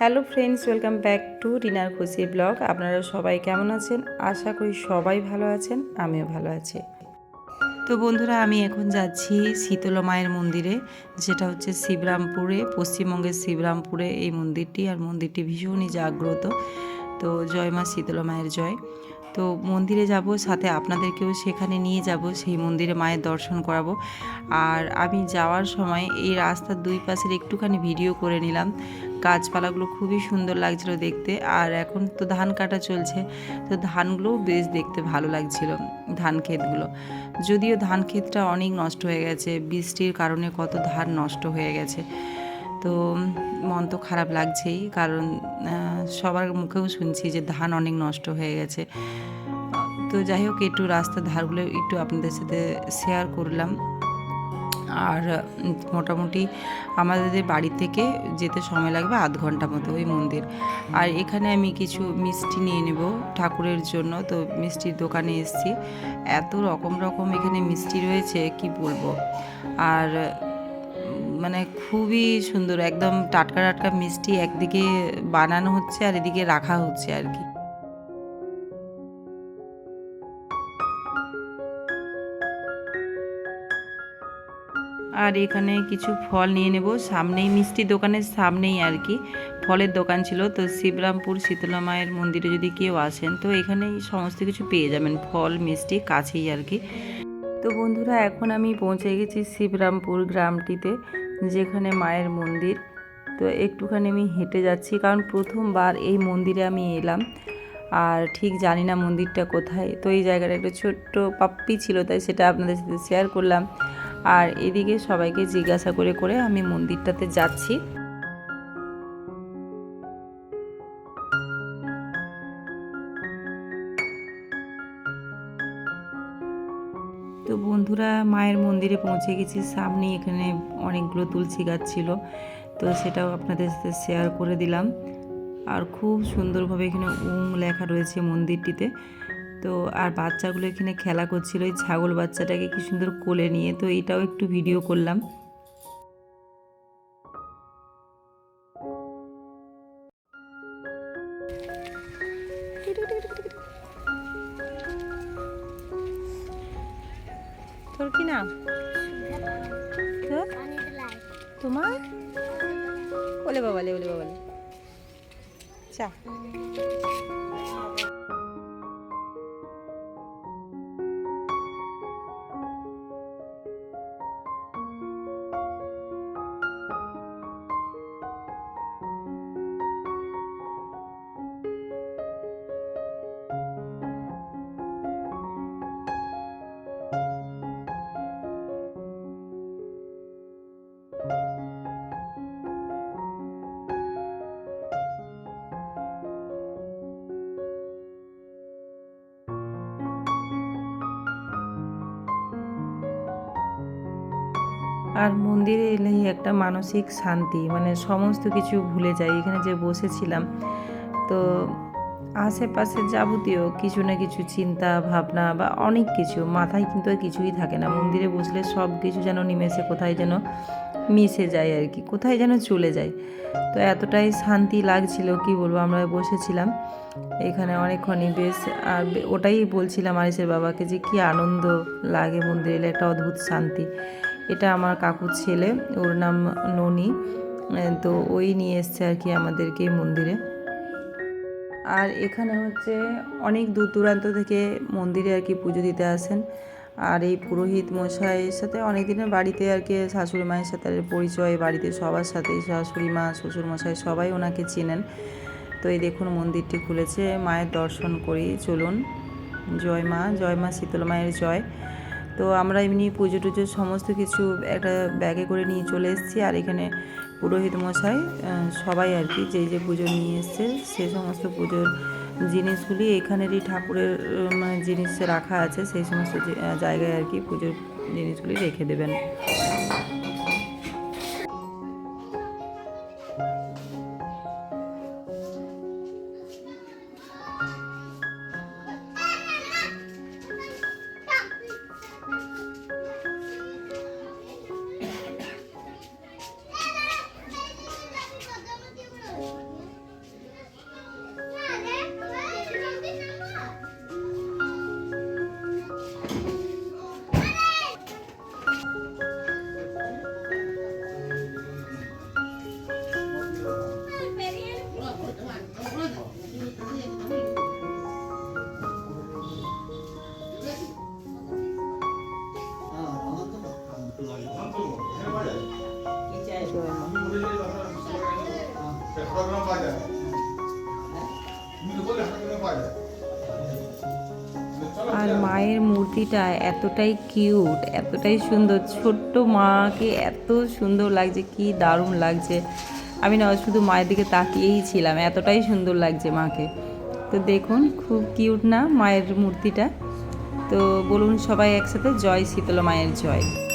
Hello friends, welcome back to রিনার খুশি blog. আপনারা সবাই কেমন আছেন? আশা করি সবাই ভালো আছেন, আমিও ভালো আছি। তো বন্ধুরা, আমি এখন যাচ্ছি শীতলা মায়ের মন্দিরে, যেটা হচ্ছে শিবরামপুরে, পশ্চিমবঙ্গের শিবরামপুরে এই মন্দিরটি, আর মন্দিরটি ভীষণই জাগ্রত। তো জয় মা শীতলা মায়ের জয়। তো মন্দিরে যাব, সাথে আপনাদেরকেও সেখানে নিয়ে যাব, সেই মন্দিরে মায়ের দর্শন করাবো। আর আমি যাওয়ার সময় এই রাস্তার দুই পাশের একটুখানি ভিডিও করে নিলাম। গাছপালাগুলো খুবই সুন্দর লাগছিল দেখতে, আর এখন তো ধান কাটা চলছে, তো ধানগুলোও বেশ দেখতে ভালো লাগছিল, ধান ক্ষেতগুলো। যদিও ধান ক্ষেতটা অনেক নষ্ট হয়ে গেছে, বৃষ্টির কারণে কত ধান নষ্ট হয়ে গেছে। তো মন তো খারাপ লাগছেই, কারণ সবার মুখেও শুনছি যে ধান অনেক নষ্ট হয়ে গেছে। তো যাই হোক, একটু রাস্তার ধারগুলো একটু আপনাদের সাথে শেয়ার করলাম। আর, মোটামুটি আমাদের বাড়ি থেকে যেতে সময় লাগবে আধ ঘণ্টা মতো ওই মন্দির। আর এখানে আমি কিছু মিষ্টি নিয়ে নেব ঠাকুরের জন্য, তো মিষ্টির দোকানে এসেছি। এত রকম রকম এখানে মিষ্টি রয়েছে, কি বলব? আর মানে খুবই সুন্দর, একদম টাটকা টাটকা মিষ্টি একদিকে বানানো হচ্ছে আর এদিকে রাখা হচ্ছে আর কি। আর এখানে কিছু ফল নিয়ে নেব, সামনেই মিষ্টি দোকানের সামনেই আর কি, ফলের দোকান ছিল। তো শিবরামপুর শীতলা মায়ের মন্দিরে যদি কেউ আসেন, তো এখানেই সমস্ত কিছু পেয়ে যাবেন, ফল, মিষ্টি কাছেই আর কি। তো বন্ধুরা, এখন আমি পৌঁছে গেছি শিবরামপুর গ্রামটিতে। যেখানে মায়ের মন্দির। তো একটুখানি আমি হেঁটে যাচ্ছি, কারণ প্রথমবার এই মন্দিরে আমি এলাম। আর ঠিক জানি না মন্দিরটা কোথায়। তো এই জায়গাটা একটা ছোট্ট পাপ্পি ছিল, তাই সেটা আপনাদের সাথে শেয়ার করলাম। আর এদিকে সবাইকে জিজ্ঞাসা করে করে আমি মন্দিরটাতে যাচ্ছি। বন্ধুরা মায়ের মন্দিরে পৌঁছে গেছি। সামনে এখানে অনেকগুলো তুলসী গাছ ছিল। তো সেটাও আপনাদের সাথে শেয়ার করে দিলাম। আর খুব সুন্দরভাবে এখানে উং লেখা রয়েছে মন্দিরটিতে। তো আর বাচ্চাগুলো এখানে খেলা করছিল। ওই ছাগল বাচ্চাটাকে কি সুন্দর কোলে নিয়ে। তো এটাও একটু ভিডিও করলাম। তোর কি নাম? তোমার? ওলে বাবালে ওলে বাবালে চা। আর মন্দিরে এলেই একটা মানসিক শান্তি মানে সমস্ত কিছু ভুলে যাই। এখানে যে বসেছিলাম, তো আশেপাশে যাবতীয় কিছু না কিছু চিন্তা, ভাবনা বা অনেক কিছু মাথায় কিন্তু কিছুই থাকে না। মন্দিরে বসলে সব কিছু যেন নিমেষে কোথায় যেন মিশে যায় আর কি, কোথায় যেন চলে যায়। তো এতটাই শান্তি লাগছিল, কি বলব, আমরা বসেছিলাম। এখানে অনেকক্ষণই বেশ, আর ওটাই বলছিলাম আরিসের বাবাকে যে কি আনন্দ লাগে মন্দিরে একটা অদ্ভুত শান্তি। এটা আমার কাকুর ছেলে, ওর নাম ননি। তো ওই নিয়ে এসছে আর কি আমাদেরকে মন্দিরে। আর এখানে হচ্ছে অনেক দূর দূরান্ত থেকে মন্দিরে আর কি পুজো দিতে আসেন। আর এই পুরোহিত মশাইয়ের সাথে অনেক দিনের বাড়িতে আর কি শাশুড়ি মায়ের সাথে পরিচয়, বাড়িতে সবার সাথেই শাশুড়ি মা, শ্বশুর মশাই সবাই ওনাকে চেনেন। তো এই দেখুন মন্দিরটি খুলেছে, মায়ের দর্শন করি চলুন। জয় মা জয় মা, শীতল মায়ের জয়। তো আমরা এমনি পুজো টুজো সমস্ত কিছু একটা ব্যাগে করে নিয়ে চলে এসেছি আর এখানে পুরোহিত মশাই সবাই আর কি যে যে পুজো নিয়ে এসছে সে সমস্ত পুজোর জিনিসগুলি এখানেরই ঠাকুরের মানে জিনিস রাখা আছে, সেই সমস্ত জায়গায় আর কি পুজোর জিনিসগুলি রেখে দেবেন। আর মায়ের মূর্তিটা এতটাই কিউট, এতটাই সুন্দর। ছোট্ট মাকে এত সুন্দর লাগছে, কি দারুণ লাগছে। আমি না, শুধু মায়ের দিকে তাকিয়েই ছিলাম, এতটাই সুন্দর লাগছে মাকে। তো দেখুন, খুব কিউট না মায়ের মূর্তিটা। তো বলুন সবাই একসাথে, জয় শীতলা মায়ের জয়।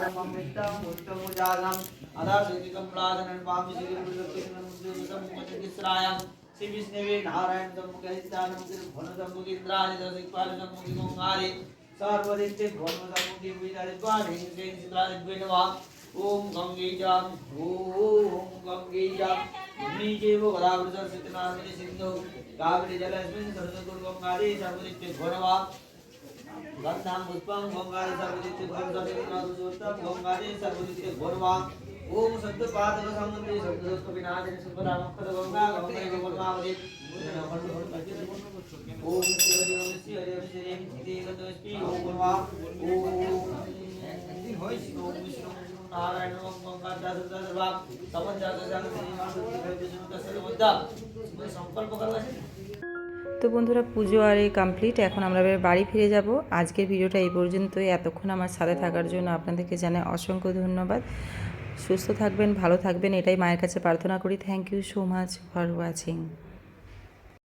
अमृतम पुष्पमुजालम अदाशेतिकं प्राजनन पामि श्रीगुरुदक्षिणं मुद्रितं मुखचिकित्सरायां श्रीविष्णवे नारायणं मुखैस्थानं गिरिभुवनदं मुखीन्द्राजिदं दिक्पालनं मुखिगोङ्गारि सर्वदित्य भुवनदं मुखिविदारिद्वारे श्रीसिद्रादिद्विनवा ॐ गङ्गेजां ॐ गङ्गेजां नीजेव गदावृतं सिद्धनामिनि सिन्धौ काविरि जलस्मिन् सरस्वती गङ्गारे सर्वदित्य भुवनवा गन्धं पुष्पं गोङ्गारे सर्वदित्य ध्वं सर्वदित्य गोङ्गारे सर्वदित्य गोर्वा ओम शब्द पाद संबंधी शब्द दोष को विनाश के शब्द राम पद गंगा गंगा के गोल मावली ओम शिवाजी ओम शिवाजी ओम श्री ओम श्री गतो श्री ओम गोलवा ओम अंतिम होय ओम विष्णु नारायण ओम गंगा दास दास बाप तपन जागर जागर श्री माँ सर्व जन संकल्प करना है তো বন্ধুরা পুজো আর এই কমপ্লিট এখন আমরা বাড়ি ফিরে যাব। আজকের ভিডিওটা এই পর্যন্তই। এতক্ষণ আমার সাথে থাকার জন্য আপনাদেরকে জানাই অসংখ্য ধন্যবাদ। সুস্থ থাকবেন, ভালো থাকবেন, এটাই মায়ের কাছে প্রার্থনা করি। Thank you so much for watching